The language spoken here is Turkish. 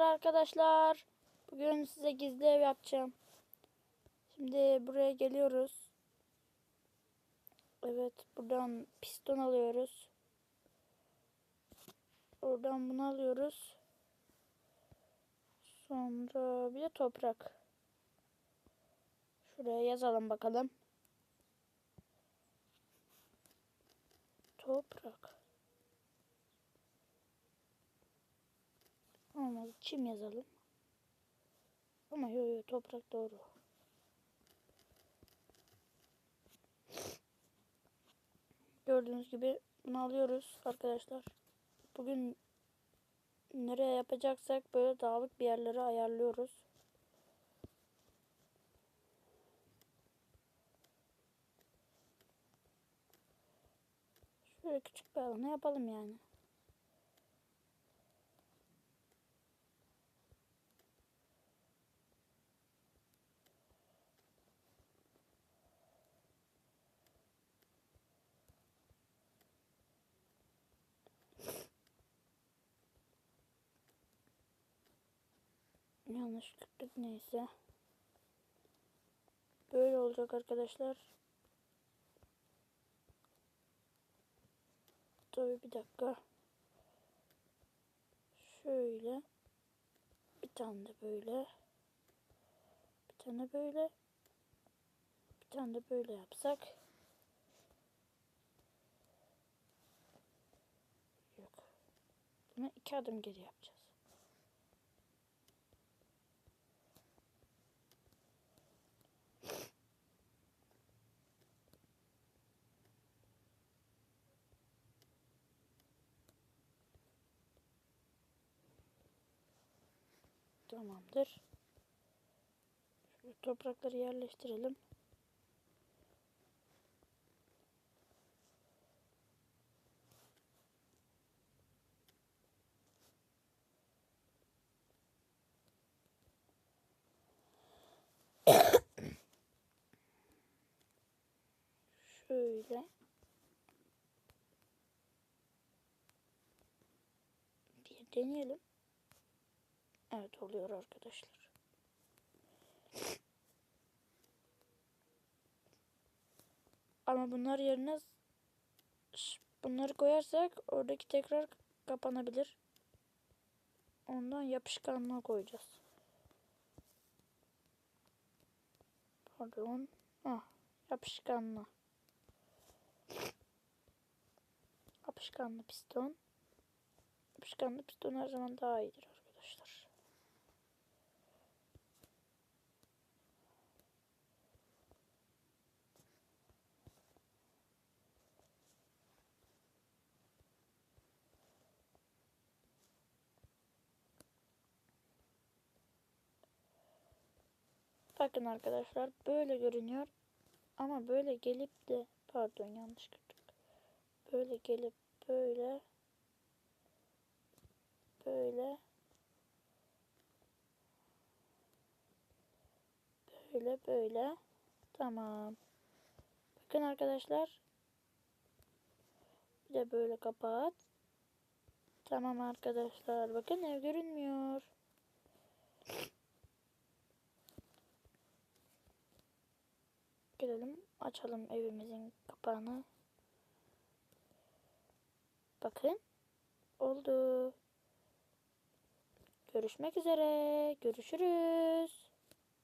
arkadaşlar. Bugün size gizli ev yapacağım. Şimdi buraya geliyoruz. Evet buradan piston alıyoruz. Oradan bunu alıyoruz. Sonra bir de toprak. Şuraya yazalım bakalım. Toprak. Olmadı. Çim yazalım. Ama yo yo toprak doğru. Gördüğünüz gibi bunu alıyoruz arkadaşlar. Bugün nereye yapacaksak böyle dağlık bir yerlere ayarlıyoruz. Şöyle küçük bir alana yapalım yani. Yanlış kırdık neyse. Böyle olacak arkadaşlar. Tabii bir dakika. Şöyle. Bir tane de böyle. Bir tane böyle. Bir tane de böyle yapsak. Yok. Bunu iki adım geri yapacağız. Tamamdır. Şöyle toprakları yerleştirelim. Şöyle. Bir deneyelim. Evet oluyor arkadaşlar. Ama bunlar yerine bunları koyarsak oradaki tekrar kapanabilir. Ondan yapışkanlığa koyacağız. Pardon. Ah, yapışkanlı. Yapışkanlı piston. Yapışkanlı piston her zaman daha iyidir arkadaşlar. Bakın arkadaşlar böyle görünüyor. Ama böyle gelip de pardon yanlış gördük. Böyle gelip böyle böyle böyle böyle tamam. Bakın arkadaşlar. Bir de böyle kapat. Tamam arkadaşlar. Bakın ev görünmüyor. Gelelim açalım evimizin kapağını. Bakın oldu. Görüşmek üzere. Görüşürüz.